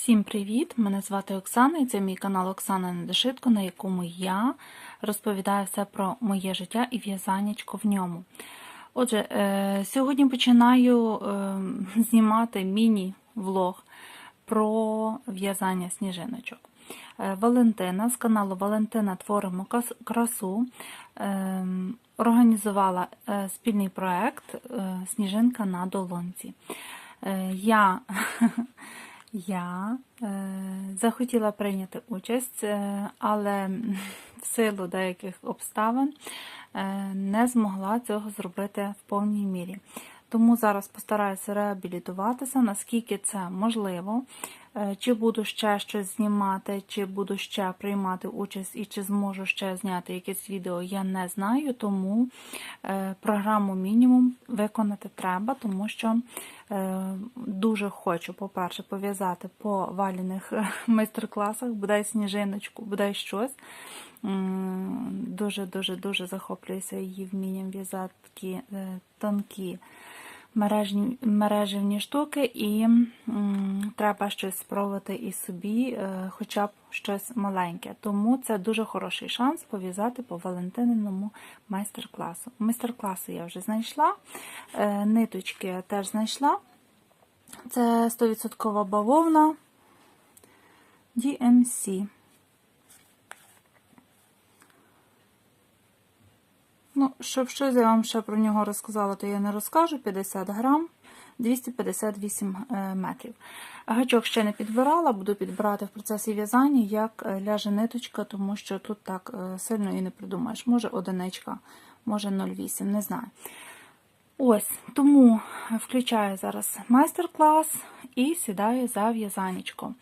Всім привіт! Мене звати Оксана і це мій канал Оксана Недошитко, на якому я розповідаю все про моє життя і в'язаннячко в ньому. Отже, е, сьогодні починаю е, знімати міні-влог про в'язання сніжиночок. Е, Валентина з каналу Валентина Творимо красу організувала спільний проект Сніжинка на долонці. Я я е, захотіла прийняти участь, е, але в силу деяких обставин е, не змогла цього зробити в повній мірі. Тому зараз постараюся реабілітуватися, наскільки це можливо. Е, Чи буду ще щось знімати, чи буду ще приймати участь і чи зможу ще зняти якесь відео, я не знаю, тому е, програму мінімум виконати треба, тому що е, дуже хочу, по-перше, пов'язати по валіних е, майстер-класах, бодай сніжиночку, бодай щось. Дуже-дуже-дуже захоплююся її вмінням в'язати тонкі мережні, мережевні штуки, і м, треба щось спробувати і собі, е, хоча б щось маленьке. Тому це дуже хороший шанс пов'язати по Валентининому майстер-класу. Майстер-класи я вже знайшла, е, ниточки я теж знайшла. Це 100% бавовна DMC. Ну, щоб щось я вам ще про нього розказала, то я не розкажу. 50 грам, 258 е, метрів. Гачок ще не підбирала, буду підбирати в процесі в'язання, як е, ляже ниточка, тому що тут так е, сильно і не придумаєш. Може одиничка, може 0,8, не знаю. Ось, тому включаю зараз майстер-клас і сідаю за в'язанечко.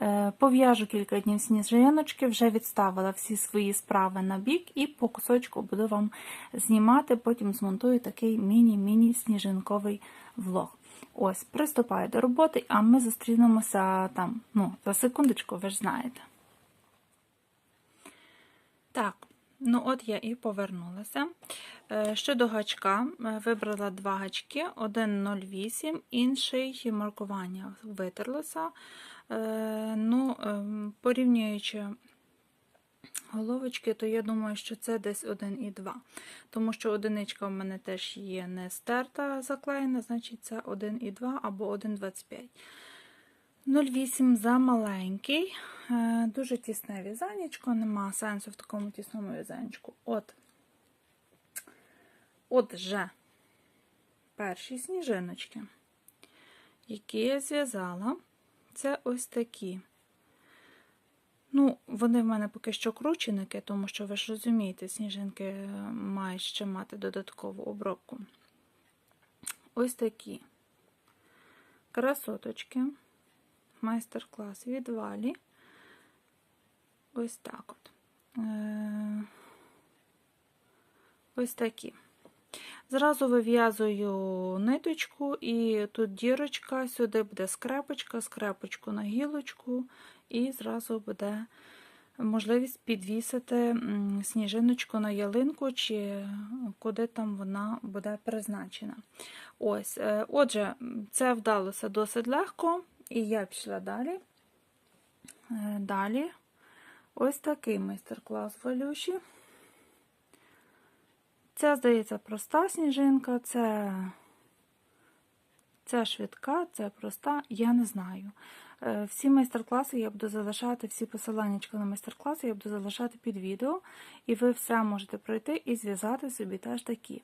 Е, Пов'яжу кілька днів сніжиночки, вже відставила всі свої справи на бік і по кусочку буду вам знімати, потім змонтую такий міні-міні сніжинковий влог. Ось, приступаю до роботи, а ми зустрінемося там, ну, за секундочку, ви ж знаєте. Так, ну от я і повернулася. Е, Щодо гачка, е, вибрала два гачки: один 0,8, інший маркування витерлося. Е, Ну, ем, порівнюючи головочки, то я думаю, що це десь 1,2. Тому що одиничка в мене теж є не стерта, заклеєна, значить це 1,2 або 1,25. 0,8 за маленький. Е, Дуже тісне в'язанечко, нема сенсу в такому тісному в'язанечку. От. Отже, перші сніжиночки, які я зв'язала, це ось такі. Ну, вони в мене поки що крученики, тому що ви ж розумієте, сніжинки е, мають ще мати додаткову обробку. Ось такі красоточки. Майстер-клас від валі. Ось так от. Е, Ось такі. Зразу вив'язую ниточку, і тут дірочка, сюди буде скрепочка, скрепочку на гілочку, і зразу буде можливість підвісити сніжиночку на ялинку, чи куди там вона буде призначена. Ось, е, Отже, це вдалося досить легко, і я пішла далі. Е, Далі ось такий майстер-клас валюші. Це, здається, проста сніжинка, це, це швидка, це проста, я не знаю. Е, Всі майстер-класи я буду залишати, всі посилання на майстер-класи я буду залишати під відео, і ви все можете пройти і зв'язати собі теж такі.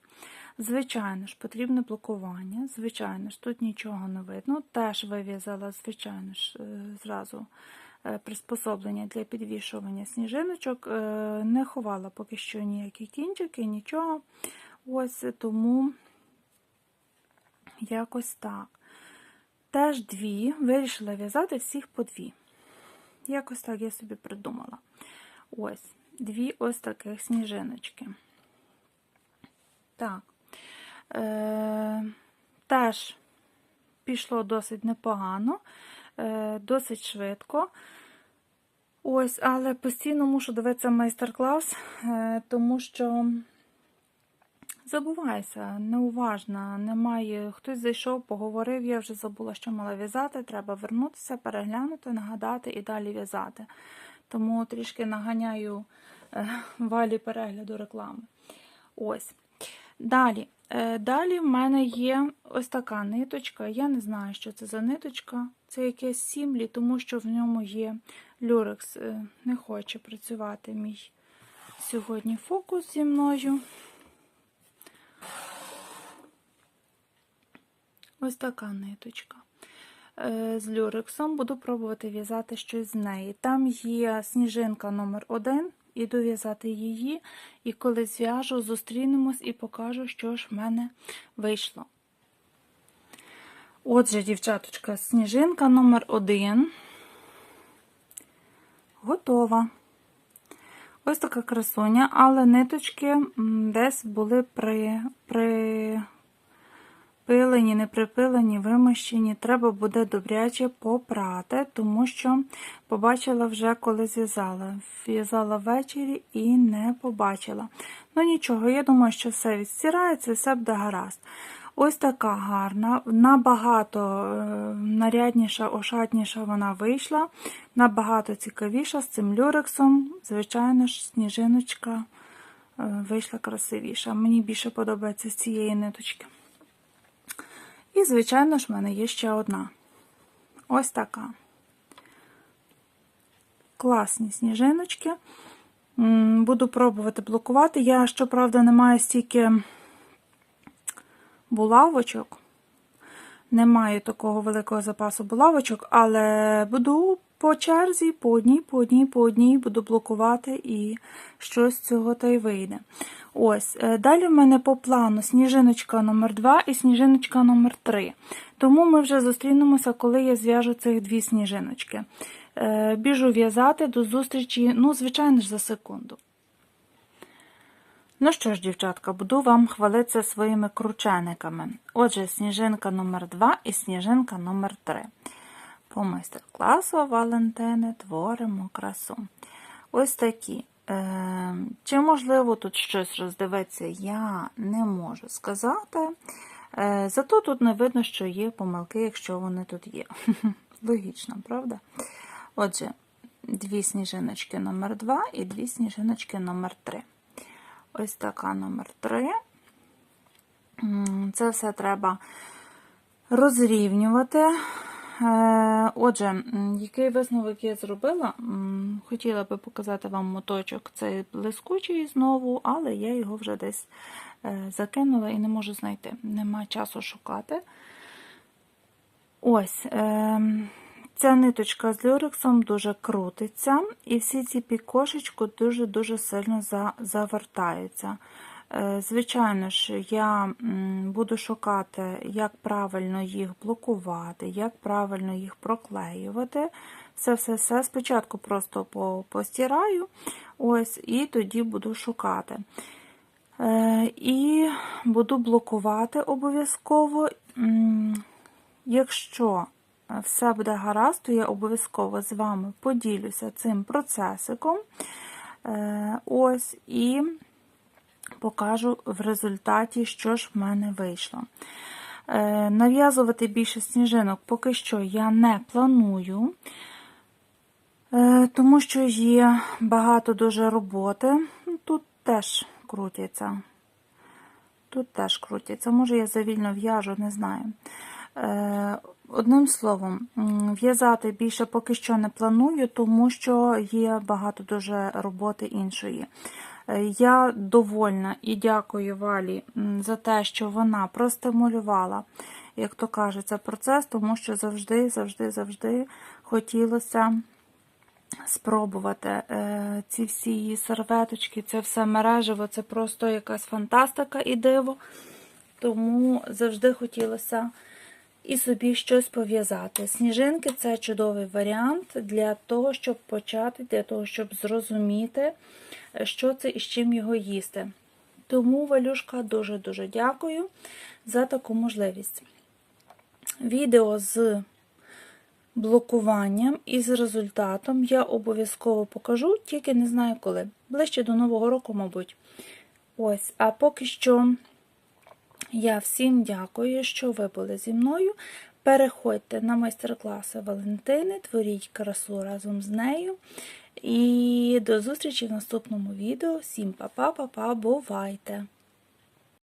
Звичайно ж, потрібне блокування, звичайно ж, тут нічого не видно. Теж вив'язала, звичайно ж, е, зразу е, приспособлення для підвішування сніжиночок. Не ховала поки що ніякі кінчики, нічого. Ось тому якось так. Теж дві, вирішила в'язати всіх по дві. Якось так я собі придумала. Ось, дві ось таких сніжиночки. Так. Е, Теж пішло досить непогано, е, досить швидко. Ось, але постійно мушу дивитися майстер-клас, е, тому що забуваюся, неуважна, немає. Хтось зайшов, поговорив, я вже забула, що мала в'язати. Треба вернутися, переглянути, нагадати і далі в'язати. Тому трішки наганяю е, валі перегляду реклами. Ось. Далі. Е, Далі в мене є ось така ниточка. Я не знаю, що це за ниточка. Це якесь сімлі, тому що в ньому є люрекс. Е, Не хоче працювати мій сьогодні фокус зі мною. Ось така ниточка. Е, З люрексом буду пробувати в'язати щось з неї. Там є сніжинка номер 1 іду в'язати її, і коли зв'яжу, зустрінемось і покажу, що ж в мене вийшло. Отже, дівчаточка, сніжинка номер 1 готова. Ось така красуня, але ниточки десь були при, при пилені, не припилені, вимощені. Треба буде добряче попрати, тому що побачила вже, коли зв'язала. В'язала ввечері і не побачила. Ну нічого, я думаю, що все відстирається, все буде гаразд. Ось така гарна, набагато е, нарядніша, ошатніша вона вийшла, набагато цікавіша з цим люрексом. Звичайно ж, сніжиночка е, вийшла красивіша. Мені більше подобається з цієї ниточки. І, звичайно ж, в мене є ще одна. Ось така. Класні сніжиночки. Буду пробувати блокувати. Я, щоправда, не маю стільки булавочок. Не маю такого великого запасу булавочок, але буду по черзі, по одній, по одній, по одній буду блокувати і щось з цього та й вийде. Ось, е, далі в мене по плану сніжиночка номер 2 і сніжиночка номер 3 Тому ми вже зустрінемося, коли я зв'яжу цих дві сніжиночки. Е, Біжу в'язати до зустрічі, ну, звичайно ж, за секунду. Ну що ж, дівчатка, буду вам хвалитися своїми кручениками. Отже, сніжинка номер 2 і сніжинка номер 3 По майстер-класу Валентини творимо красу. Ось такі. Е, Чи можливо тут щось роздивитися, я не можу сказати. Е, Зато тут не видно, що є помилки, якщо вони тут є. Логічно, правда? Отже, дві сніжиночки номер 2 і дві сніжиночки номер 3 Ось така номер 3. Це все треба розрівнювати. Е, Отже, який висновок я зробила? Хотіла би показати вам моточок цей блискучий знову, але я його вже десь е, закинула і не можу знайти. Нема часу шукати. Ось. ем, Ця ниточка з люрексом дуже крутиться, і всі ці пікошечки дуже-дуже сильно за- завертаються. Е, Звичайно ж, я буду шукати, як правильно їх блокувати, як правильно їх проклеювати. Все-все-все. Спочатку просто по- постираю, ось, і тоді буду шукати. Е, І буду блокувати обов'язково. Якщо все буде гаразд, то я обов'язково з вами поділюся цим процесиком. Е, Ось і покажу в результаті, що ж в мене вийшло. Е, Нав'язувати більше сніжинок поки що я не планую, е, тому що є багато дуже роботи. Ну, Тут теж крутяться. Тут теж крутяться. Може, я завільно в'яжу, не знаю. Е, Одним словом, в'язати більше поки що не планую, тому що є багато дуже роботи іншої. Я довольна і дякую Валі за те, що вона простимулювала, як то кажеться, процес, тому що завжди, завжди, завжди хотілося спробувати е, ці всі її серветочки, це все мережево, це просто якась фантастика і диво. Тому завжди хотілося і собі щось пов'язати. Сніжинки це чудовий варіант для того, щоб почати, для того, щоб зрозуміти, що це і з чим його їсти. Тому, Валюшка, дуже-дуже дякую за таку можливість. Відео з блокуванням і з результатом я обов'язково покажу, тільки не знаю коли. Ближче до Нового року, мабуть. Ось, а поки що Я всім дякую, що ви були зі мною. Переходьте на майстер-класи Валентини, творіть красу разом з нею. І до зустрічі в наступному відео. Всім па-па, па-па, бувайте!